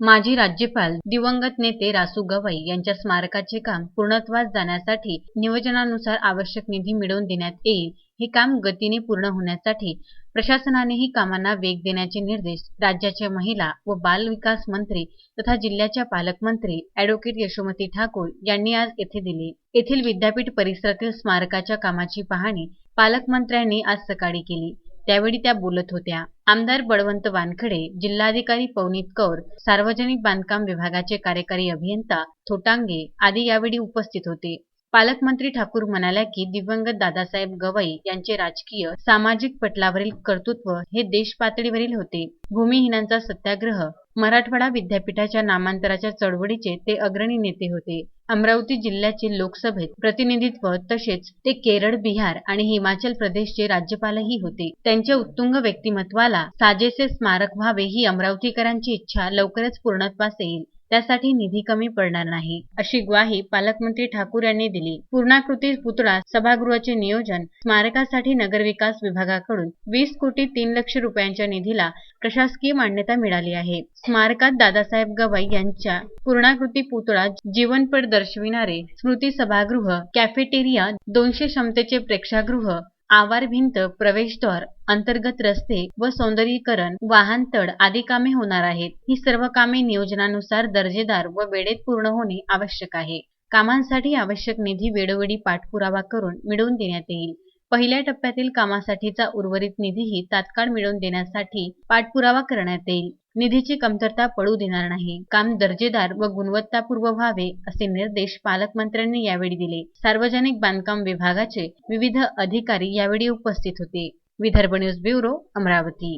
माजी राज्यपाल दिवंगत नेते रासू गवई यांच्या स्मारकाचे काम पूर्णत्वास जाण्यासाठी नियोजनानुसार आवश्यक निधी मिळवून देण्यात येईल. हे काम गतीने पूर्ण होण्यासाठी प्रशासनानेही कामांना वेग देण्याचे निर्देश राज्याच्या महिला व बाल विकास मंत्री तथा जिल्ह्याच्या पालकमंत्री अॅडव्होकेट यशोमती ठाकूर यांनी आज येथे दिले. येथील विद्यापीठ परिसरातील स्मारकाच्या कामाची पाहणी पालकमंत्र्यांनी आज सकाळी केली. त्यावेळी त्या बोलत होत्या. आमदार बळवंत वानखडे जिल्हाधिकारी पवनीत कौर सार्वजनिक बांधकाम विभागाचे कार्यकारी अभियंता थोटांगे आदी यावेळी उपस्थित होते. पालकमंत्री ठाकूर म्हणाल्या की दिवंगत दादासाहेब गवई यांचे राजकीय सामाजिक पटलावरील कर्तृत्व हे देश पातळीवरील होते. भूमिहीनांचा सत्याग्रह मराठवाडा विद्यापीठाच्या नामांतराच्या चळवळीचे ते अग्रणी नेते होते. अमरावती जिल्ह्याचे लोकसभेत प्रतिनिधित्व तसेच ते केरळ बिहार आणि हिमाचल प्रदेशचे राज्यपालही होते. त्यांच्या उत्तुंग व्यक्तिमत्वाला साजेसे स्मारक व्हावे ही अमरावतीकरांची इच्छा लवकरच पूर्णत्वास येईल. त्यासाठी निधी कमी पडणार नाही अशी ग्वाही पालकमंत्री ठाकूर यांनी दिली. पूर्णाकृती पुतळा सभागृहाचे नियोजन स्मारकासाठी नगरविकास विभागाकडून वीस कोटी तीन लक्ष रुपयांच्या निधीला प्रशासकीय मान्यता मिळाली आहे. स्मारकात दादासाहेब गवई यांच्या पूर्णाकृती पुतळा जीवनपट दर्शविणारे स्मृती सभागृह कॅफेटेरिया दोनशे क्षमतेचे प्रेक्षागृह आवार भिंत प्रवेशद्वार अंतर्गत रस्ते व सौंदर्यीकरण वाहनतळ आदी कामे होणार आहेत. ही सर्व कामे नियोजनानुसार दर्जेदार व वेळेत पूर्ण होणे आवश्यक आहे. कामांसाठी आवश्यक निधी वेळोवेळी पाठपुरावा करून मिळवून देण्यात येईल. पहिल्या टप्प्यातील कामासाठीचा उर्वरित निधीही तात्काळ मिळवून देण्यासाठी पाठपुरावा करण्यात येईल. निधीची कमतरता पडू देणार नाही. काम दर्जेदार व गुणवत्तापूर्व व्हावे असे निर्देश पालकमंत्र्यांनी यावेळी दिले. सार्वजनिक बांधकाम विभागाचे विविध अधिकारी यावेळी उपस्थित होते. Vidarbha news bureau Amravati.